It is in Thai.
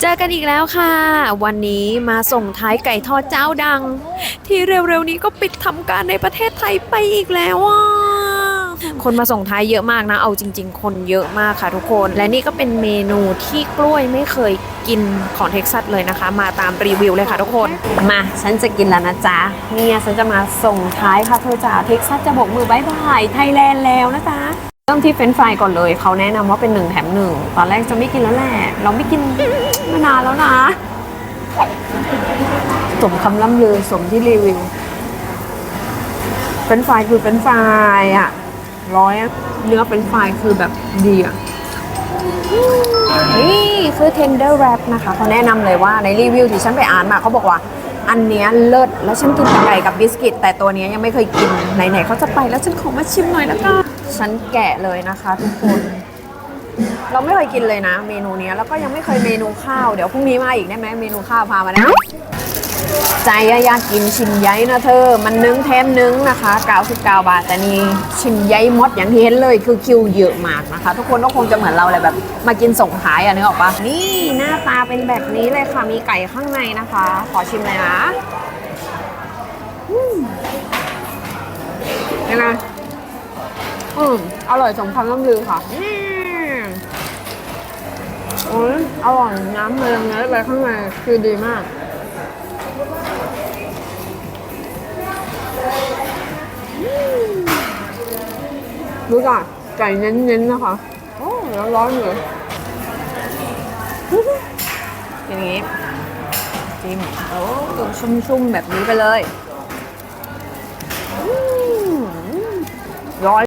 เจอกันอีกแล้วค่ะ วันนี้มาส่งท้ายไก่ทอดเจ้าดัง ที่เร็วๆนี้ก็ปิดทำการในประเทศไทยไปอีกแล้วอะคนมาส่งท้ายเยอะมากนะ เอาจริง ๆ คนเยอะมากค่ะทุกคน และนี่ก็เป็นเมนูที่กล้วยไม่เคยกินของเท็กซัสเลยนะคะ มาตามรีวิวเลยค่ะทุกคน มาฉันจะกินแล้วนะจ๊ะเนี่ยฉันจะมาส่งท้ายค่ะเธอจ๋าเท็กซัสจะบอกมือบายบายไทยแลนด์แล้วนะจ๊ะ มที่เฟรนฟรายก่อนเลยเขาแนะนำว่าเป็นหนึ่งแถมหนึ่งตอนแรกจะไม่กินแล้วแหละเราไม่กินมานานแล้วนะ สมคำล่ำลือสมที่รีวิวเฟรนฟรายคือเฟรนฟรายอะร้อยเนื้อเฟรนฟรายคือแบบดีอะนี่คือ tender wrap นะคะเขาแนะนำเลยว่าในรีวิวที่ฉันไปอ่านมาเขาบอกว่า อันเนี้ยเลิศแล้วฉันกินไก่กับบิสกิต แต่ตัวเนี้ยยังไม่เคยกินไหนๆเขาจะไปแล้วฉันขอมาชิมหน่อยละกันฉันแกะเลยนะคะทุกคน เราไม่เคยกินเลยนะ เมนูเนี้ยแล้วก็ยังไม่เคยเมนูข้าวเดี๋ยวพรุ่งนี้มาอีกได้ไหมเมนูข้าวพามานะ ใจอยากกินชิมยัยนะเธอ มันนึ่งแถมนึ่งนะคะ99บาท แต่นี่ชิมยัยมดอย่างที่เห็นเลยคือคิวเยอะมากนะคะ ทุกคนก็คงจะเหมือนเราเลยแบบ มากินส่งท้ายอะนึกออกปะนี่หน้าตาเป็นแบบนี้เลยค่ะ มีไก่ข้างในนะคะ ขอชิมเลยนะอืมยังไงอืมอร่อยสมคำล่ำลือค่ะอืมโอ้ยอร่อยน้ำเมืองเนื้อไปข้างในคือดีมาก ดูก่อนไก่เน้นๆนะคะ โอ้ร้อนๆเลยอย่างนี้จิ้มโอ้ชุ่มๆ แบบนี้ไปเลยร้อน